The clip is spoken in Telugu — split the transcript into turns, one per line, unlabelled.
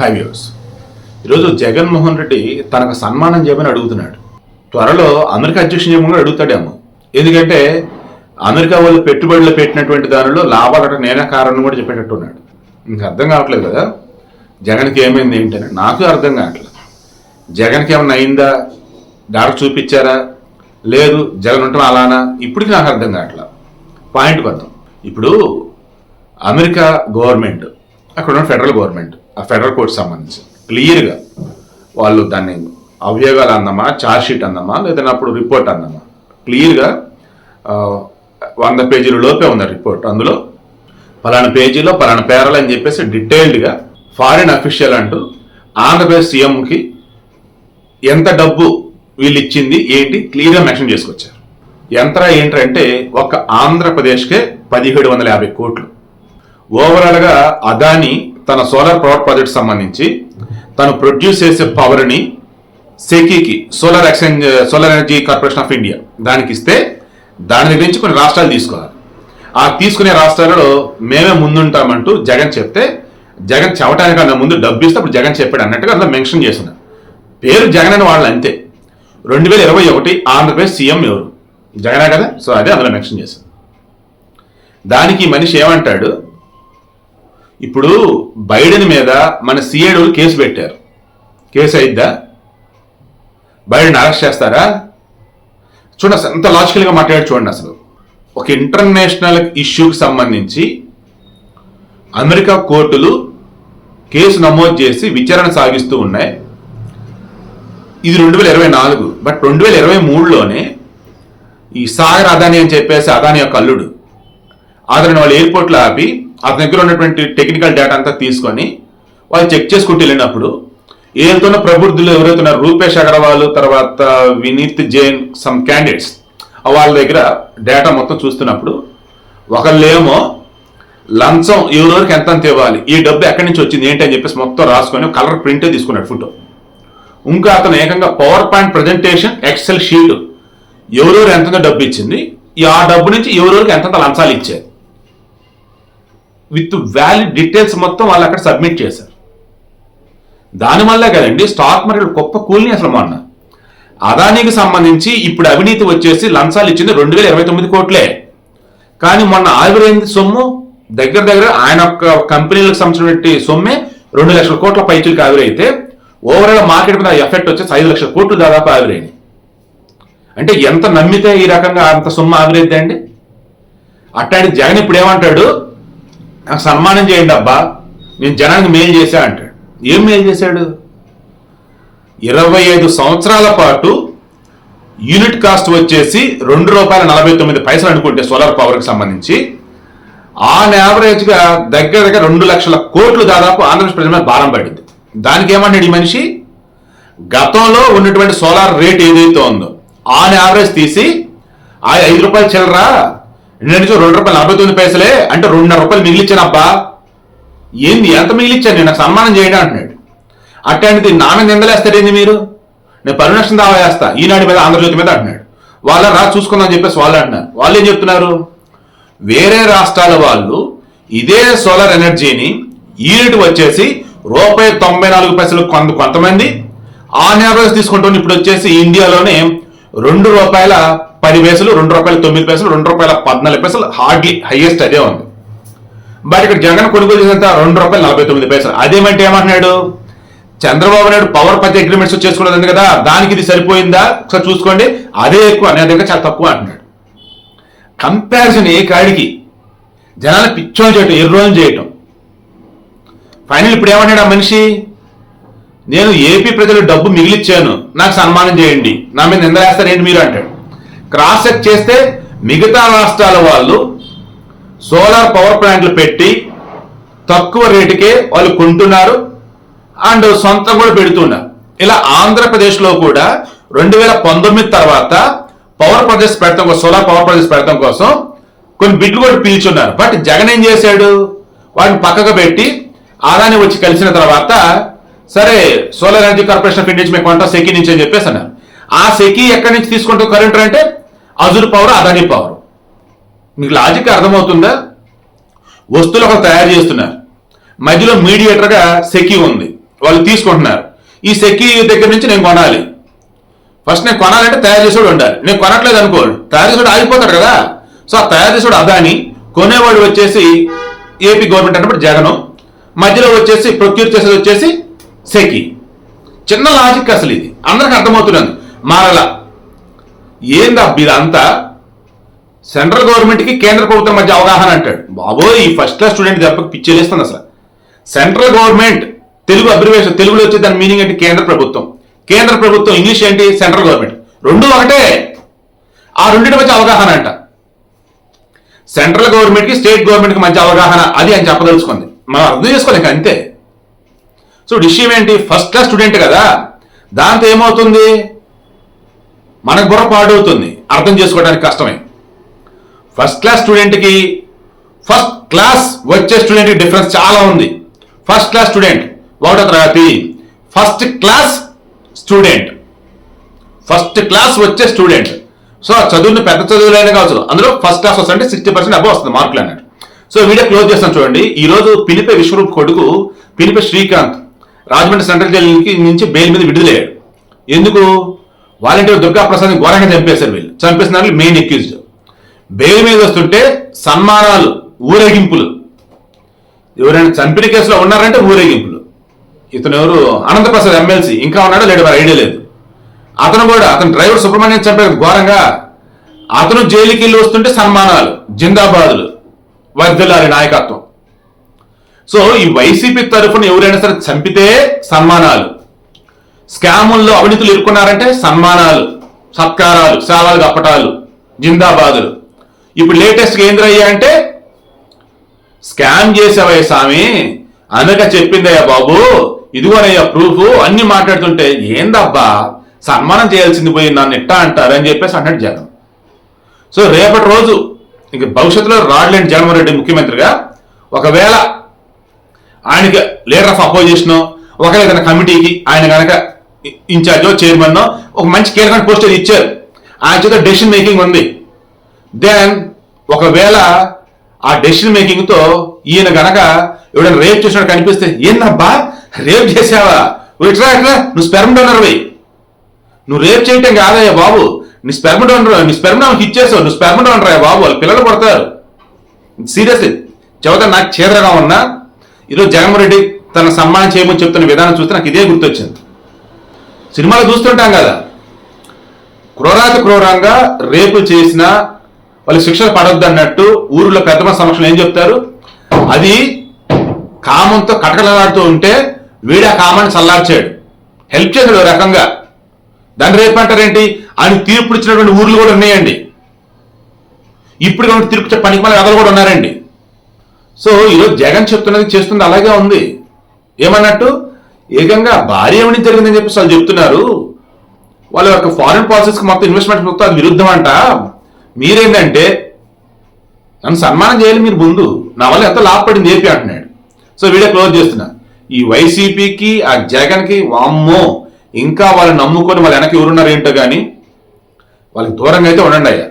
హై వ్యూస్ ఈరోజు జగన్మోహన్ రెడ్డి తనకు సన్మానం చేయమని అడుగుతున్నాడు. త్వరలో అమెరికా అధ్యక్షుని చేయమని అడుగుతాడేమో. ఎందుకంటే అమెరికా వాళ్ళు పెట్టుబడులు పెట్టినటువంటి దానిలో లాభాలట నేనే కారణం కూడా చెప్పేటట్టున్నాడు. ఇంకా అర్థం కావట్లేదు కదా? జగన్కి ఏమైంది ఏంటని నాకు అర్థం కావట్లేదు. జగన్కి ఏమైనా అయిందా? డాక్టర్ చూపించారా? లేదు జగన్ ఉండటం అలానా? ఇప్పటికి నాకు అర్థం కావట్లేదు పాయింట్ వద్దాం ఇప్పుడు అమెరికా గవర్నమెంట్ అక్కడ ఉన్న ఫెడరల్ గవర్నమెంట్ ఫెడరల్ కోర్ట్ సంబంధించి. క్లియర్గా వాళ్ళు దాన్ని అభియోగాలు అందమా చార్జ్షీట్ షీట్ అందామా లేదంటే అప్పుడు రిపోర్ట్ అందమా క్లియర్గా వంద పేజీల లోపే ఉంది రిపోర్ట్ అందులో పలానా పేజీలో పలానా పేరాలు అని చెప్పేసి డీటెయిల్డ్గా ఫారిన్ అఫీషియల్ అంటూ ఆంధ్రప్రదేశ్ సీఎంకి ఎంత డబ్బు వీళ్ళు ఇచ్చింది ఏంటి క్లియర్గా మెన్షన్ చేసుకొచ్చారు. ఎంత ఏంటంటే ఒక ఆంధ్రప్రదేశ్కే పదిహేడు వందల యాభై కోట్లు. ఓవరాల్గా అదాని తన సోలార్ పవర్ ప్రాజెక్ట్ సంబంధించి తను ప్రొడ్యూస్ చేసే పవర్ని సెకీకి solar exchange solar energy corporation of India దానికి ఇస్తే దాని దగ్గర నుంచి కొన్ని రాష్ట్రాలు తీసుకోవాలి. ఆ తీసుకునే రాష్ట్రాలలో మేమే ముందుంటామంటూ జగన్ చెప్తే జగన్ చెప్పడానికన్నా ముందు డబ్బు ఇస్తే అప్పుడు జగన్ చెప్పాడు అన్నట్టుగా అందులో మెన్షన్ చేసిన పేరు జగన్ అని వాళ్ళు అంతే. రెండు వేల ఇరవై ఒకటి ఆంధ్రప్రదేశ్ సీఎం ఎవరు? జగనే కదా? సో అదే అందులో మెన్షన్ చేశాను దానికి మనిషి ఏమంటాడు? ఇప్పుడు బైడెన్ మీద మన సీఏడు కేసు పెట్టారు. కేసు అయిద్దా? బైడెన్ అరెస్ట్ చేస్తారా? చూడండి అసలు ఎంత లాజికల్గా మాట్లాడారు చూడండి అసలు. ఒక ఇంటర్నేషనల్ ఇష్యూకి సంబంధించి అమెరికా కోర్టులు కేసు నమోదు చేసి విచారణ సాగిస్తూ ఉన్నాయి. ఇది రెండు వేల ఇరవై నాలుగు బట్ రెండు వేల ఇరవై మూడులోనే ఈ సాగర్ అదాని అని చెప్పేసి అదాని యొక్క అల్లుడు అతను వాళ్ళు ఎయిర్పోర్ట్లో ఆపి అతని దగ్గర ఉన్నటువంటి టెక్నికల్ డేటా అంతా తీసుకొని వాళ్ళు చెక్ చేసుకుంటూ వెళ్ళినప్పుడు ఏదైతున్న ప్రబుద్ధులు ఎవరైతే ఉన్నారు రూపేష్ అగర్వాల్ తర్వాత వినీత్ జైన్ సమ్ క్యాండిడేట్స్ వాళ్ళ దగ్గర డేటా మొత్తం చూస్తున్నప్పుడు ఒకళ్ళేమో లంచం ఎవరెవరికి ఎంత అంత ఇవ్వాలి ఈ డబ్బు ఎక్కడి నుంచి వచ్చింది ఏంటి అని చెప్పేసి మొత్తం రాసుకొని కలర్ ప్రింటే తీసుకున్నాడు ఫోటో ఇంకా అతను ఏకంగా power point presentation excel sheet ఎవరెవరు ఎంతంత డబ్బు ఇచ్చింది ఈ ఆ డబ్బు నుంచి ఎవరెవరికి ఎంతంత లంచాలు ఇచ్చారు. విత్ వ్యాలిడ్ డీటెయిల్స్ మొత్తం వాళ్ళు అక్కడ సబ్మిట్ చేశారు. దానివల్లే కదండి స్టాక్ మార్కెట్ గొప్ప కూల్ని అసలు మొన్న. అదానికి సంబంధించి ఇప్పుడు అవినీతి వచ్చేసి లంచాలు ఇచ్చింది రెండు వేల ఇరవై తొమ్మిది కోట్లే. కానీ మొన్న ఆవిరైంది సొమ్ము దగ్గర దగ్గర ఆయన యొక్క కంపెనీలకు సంబంధించినటువంటి సొమ్మే రెండు లక్షల కోట్ల పైచులకు ఆవిరైతే ఓవరాల్ మార్కెట్ మీద ఎఫెక్ట్ వచ్చేసి ఐదు లక్షల కోట్లు దాదాపు ఆవిరైంది. అంటే ఎంత నమ్మితే ఈ రకంగా అంత సొమ్ము ఆవిరైద్ది అండి అట్లాంటి జగన్ ఇప్పుడు ఏమంటాడు? నాకు సన్మానం చేయండి అబ్బా. నేను జనానికి మేలు చేశా అంటాడు ఏం మేలు చేశాడు? ఇరవై ఐదు సంవత్సరాల పాటు యూనిట్ కాస్ట్ వచ్చేసి రెండు రూపాయల నలభై తొమ్మిది పైసలు అనుకుంటే సోలార్ పవర్కి సంబంధించి. ఆన్ యావరేజ్గా దగ్గర దగ్గర రెండు లక్షల కోట్లు దాదాపు ఆంధ్రప్రదేశ్ ప్రజల మీద భారం పడింది. దానికి ఏమన్నాడు ఈ మనిషి? గతంలో ఉన్నటువంటి సోలార్ రేట్ ఏదైతే ఉందో ఆన్ యావరేజ్ తీసి ఆ ఐదు రూపాయలు చిల్లరా రెండు నుంచి రెండు రూపాయలు నలభై తొమ్మిది పైసలే అంటే రెండున్నర రూపాయలు మిగిలిచ్చాను అబ్బా ఏంది ఎంత మిగిలిచ్చాను నేను నాకు సన్మానం చేయడం అంటున్నాడు. అట్లాంటిది నాన్న నిందలేస్తారేంది మీరు? నేను పరిరక్షణ దావా చేస్తా. ఈనాడు మీద ఆంధ్రజ్యోతి మీద అంటున్నాడు. వాళ్ళ రా చూసుకుందాం చెప్పేసి వాళ్ళు అంటున్నారు. వాళ్ళు ఏం చెప్తున్నారు? వేరే రాష్ట్రాల వాళ్ళు ఇదే సోలార్ ఎనర్జీని యూనిట్ వచ్చేసి రూపాయి తొంభై నాలుగు పైసలు కొంత కొంతమంది ఆన్ యావరేజ్ తీసుకుంటుంది ఇప్పుడు వచ్చేసి ఇండియాలోనే రెండు రూపాయల పది పైసలు రెండు రూపాయల తొమ్మిది పైసలు రెండు రూపాయల పద్నాలుగు పైసలు హార్డ్లీ హైయెస్ట్ అదే ఉంది. బట్ ఇక్కడ జగన్ కొనుగోలు చేసినంత రెండు రూపాయలు నలభై తొమ్మిది పైసలు. అదేమంటే ఏమంటున్నాడు? చంద్రబాబు నాయుడు పవర్ పత్తి అగ్రిమెంట్స్ చేసుకున్నది కదా దానికి ఇది సరిపోయిందా? ఒకసారి చూసుకోండి. అదే ఎక్కువ నేను దగ్గర చాలా తక్కువ అంటున్నాడు. కంపారిజన్ ఏ కాడికి? జనాలు పిచ్చోని చేయటం ఎర్రోని చేయటం. ఫైనల్ ఇప్పుడు ఏమన్నాడు ఆ మనిషి? నేను ఏపీ ప్రజలు డబ్బు మిగిలిచ్చాను. నాకు సన్మానం చేయండి. నా మీద నిందలేస్తారేంటి మీరు అంటాడు. క్రాస్ చెక్ చేస్తే మిగతా రాష్ట్రాల వాళ్ళు సోలార్ పవర్ ప్లాంట్లు పెట్టి తక్కువ రేటుకే వాళ్ళు కొంటున్నారు. అండ్ సొంతం కూడా పెడుతున్నారు. ఇలా ఆంధ్రప్రదేశ్లో కూడా రెండు వేల పంతొమ్మిది తర్వాత పవర్ ప్రాజెక్ట్స్ పెడతాం కోసం సోలార్ పవర్ ప్రాజెక్ట్స్ పెడతాం కోసం కొన్ని బిడ్లు కూడా పీల్చున్నారు. బట్ జగన్ ఏం చేశాడు? వాటిని పక్కకు పెట్టి ఆదాని వచ్చి కలిసిన తర్వాత సరే solar energy corporation of India నుంచి మీకు కొంటాం సెకీ నుంచి అని చెప్పేసి అన్నారు ఆ సెకీ ఎక్కడి నుంచి తీసుకుంటాం కరెంట్ అంటే అజుర్ పవర్ అదాని పవర్ మీకు లాజిక్ అర్థమవుతుందా? వస్తువులు ఒకరు తయారు చేస్తున్నారు. మధ్యలో మీడియేటర్గా సెకీ ఉంది. వాళ్ళు తీసుకుంటున్నారు. ఈ సెకీ దగ్గర నుంచి నేను కొనాలి. ఫస్ట్ నేను కొనాలంటే తయారు చేసేవాడు ఉండాలి. నేను కొనట్లేదు అనుకోడు. తయారు చేసేవాడు ఆగిపోతాడు కదా. సో ఆ తయారు చేసేవాడు అదాని కొనేవాడు వచ్చేసి ఏపీ గవర్నమెంట్ అన్నప్పుడు జగను. మధ్యలో వచ్చేసి ప్రొక్యూర్ చేసేది వచ్చేసి సెకి. చిన్న లాజిక్ అసలు ఇది. అందరికి అర్థమవుతున్నది. మారలా. ఏందా ఇదంతా సెంట్రల్ గవర్నమెంట్కి కేంద్ర ప్రభుత్వం మధ్య అవగాహన అంటాడు. బాబోయ్ ఈ ఫస్ట్ క్లాస్ స్టూడెంట్ దెబ్బకి పిచ్చేస్తుంది అసలు. సెంట్రల్ గవర్నమెంట్ తెలుగు అబ్రివేషన్ తెలుగులో వచ్చే దాని మీనింగ్ ఏంటి? కేంద్ర ప్రభుత్వం. కేంద్ర ప్రభుత్వం ఇంగ్లీష్ ఏంటి? సెంట్రల్ గవర్నమెంట్ రెండు ఒకటే. ఆ రెండింటి మధ్య అవగాహన అంట. సెంట్రల్ గవర్నమెంట్కి స్టేట్ గవర్నమెంట్కి మధ్య అవగాహన అది అని చెప్పదలుచుకుంది. మనం అర్థం చేసుకోలేక అంతే. సో విషయం ఏంటి? ఫస్ట్ క్లాస్ స్టూడెంట్ కదా. దాంతో ఏమవుతుంది? మన బుర్ర పాడవుతుంది. అర్థం చేసుకోవడానికి కష్టమే. ఫస్ట్ క్లాస్ స్టూడెంట్కి ఫస్ట్ క్లాస్ వచ్చే స్టూడెంట్కి డిఫరెన్స్ చాలా ఉంది. ఫస్ట్ క్లాస్ స్టూడెంట్ ఒకటో తరగతి. First class student first class వచ్చే స్టూడెంట్ సో ఆ చదువుని పెద్ద చదువులైనా కావచ్చు. అందులో ఫస్ట్ క్లాస్ వస్తుంటే సిక్స్టీ పర్సెంట్ అబౌ వస్తుంది మార్కులు అన్నట్టు. సో వీడియో క్లోజ్ చేస్తాను చూడండి. ఈరోజు పిలిపే విశ్వరూప్ కొడుకు పిలిపే శ్రీకాంత్. రాజమండ్రి సెంట్రల్ జైలుకి నుంచి బెయిల్ మీద విడుదలయ్యాడు. ఎందుకు? వాలంటీర్ దుర్గాప్రసాద్ ఘోరంగా చంపేశారు వీళ్ళు. చంపేసినారు వాళ్ళు మెయిన్ ఎక్యూజ్డ్ బెయిల్ మీద వస్తుంటే సన్మానాలు ఊరేగింపులు. ఎవరైనా చంపిన కేసులో ఉన్నారంటే ఊరేగింపులు. ఇతను ఎవరు? అనంతప్రసాద్ ఎమ్మెల్సీ. ఇంకా ఉన్నాడో లేడు మరి ఐడియా లేదు. అతను కూడా అతను డ్రైవర్ సుబ్రహ్మణ్యం చంపారు ఘోరంగా అతను జైలుకి వెళ్ళి వస్తుంటే సన్మానాలు జిందాబాదులు వర్ధిల్లాలి నాయకత్వం. సో ఈ వైసీపీ తరఫున ఎవరైనా సరే చంపితే సన్మానాలు. స్కాముల్లో అవినీతులు ఇరుక్కున్నారంటే సన్మానాలు సత్కారాలు సేవలు కప్పటాలు జిందాబాదులు. ఇప్పుడు లేటెస్ట్ ఏం అంటే స్కామ్ చేసావయ్య స్వామి అనక చెప్పిందయ్యా బాబు ఇదిగోనయ్యా ప్రూఫ్ అన్ని మాట్లాడుతుంటే ఏందబ్బా సన్మానం చేయాల్సింది పోయి నన్ను ఎట్టా అంటారు? అని చెప్పేసి అన్నట్టు జగన్. సో రేపటి రోజు ఇంక భవిష్యత్తులో రాడ్లేండి జగన్మోహన్ రెడ్డి ముఖ్యమంత్రిగా ఒకవేళ ఆయనకి లీడర్ ఆఫ్ అపోజిషన్ ఒకవేళ ఏదైనా కమిటీకి ఆయన కనుక ఇన్ఛార్జో చైర్మన్ ఒక మంచి కీలకమైన పోస్టర్ ఇచ్చారు. ఆయన చేత డెసిషన్ మేకింగ్ ఉంది. దెన్ ఒకవేళ ఆ డెసిషన్ మేకింగ్తో ఈయన గనక ఎవడైనా రేప్ చేసినట్టు కనిపిస్తే ఏందబ్బా రేప్ చేసావా? ఇట్రా ఇట్రా నువ్వు స్పెర్మ్ డోనర్ నువ్వు రేప్ చేయటం కాదయ్యా బాబు. నీ స్పెర్మ్ డోనర్ నీ స్పెర్మ్ నాకు ఇచ్చేసావు. నువ్వు స్పెర్మ్ డోనర్ అయ్యా బాబు. వాళ్ళు పిల్లలు పడతారు. సీరియస్లీ చెబుతా నాకు చేదరగా ఉన్నా ఈరోజు జగన్మోహన్ రెడ్డి తన సన్మానం చేయమని చెప్తున్న విధానం చూస్తే నాకు ఇదే గుర్తొచ్చింది. సినిమాలో చూస్తుంటాం కదా. క్రూరాతి క్రూరంగా రేపు చేసిన వాళ్ళు శిక్షలు పడొద్దు అన్నట్టు ఊరిలో పెద్దమ సమక్షంలో ఏం చెప్తారు? అది కామంతో కటకలాడుతూ ఉంటే వీడు ఆ కామాన్ని చల్లార్చాడు. హెల్ప్ చేశాడు ఓ రకంగా. దాన్ని రేపు అంటారేంటి ఆయన తీర్పు ఇచ్చినటువంటి ఊర్లు కూడా ఉన్నాయండి. ఇప్పుడు కాబట్టి తీర్పు పనికి మళ్ళీ కథలు కూడా ఉన్నారండి. సో ఈరోజు జగన్ చెప్తున్నది చేస్తుంది అలాగే ఉంది. ఏమన్నట్టు? ఏకంగా భారీ ఏమని జరిగిందని చెప్పేసి వాళ్ళు చెప్తున్నారు. వాళ్ళ యొక్క ఫారిన్ పాలసీస్కి మొత్తం ఇన్వెస్ట్మెంట్ మొత్తం అది విరుద్ధం అంట మీరేంటంటే నన్ను సన్మానం చేయాలి మీరు ముందు. నా వల్ల ఎంత లాభపడింది ఏపీ అంటున్నాడు. సో వీడియో క్లోజ్ చేస్తున్నా. ఈ వైసీపీకి ఆ జగన్కి వామ్మో ఇంకా వాళ్ళు నమ్ముకొని వాళ్ళు వెనక్కి ఎవరున్నారు ఏంటో కానీ వాళ్ళకి దూరంగా అయితే ఉండండి అయ్యా.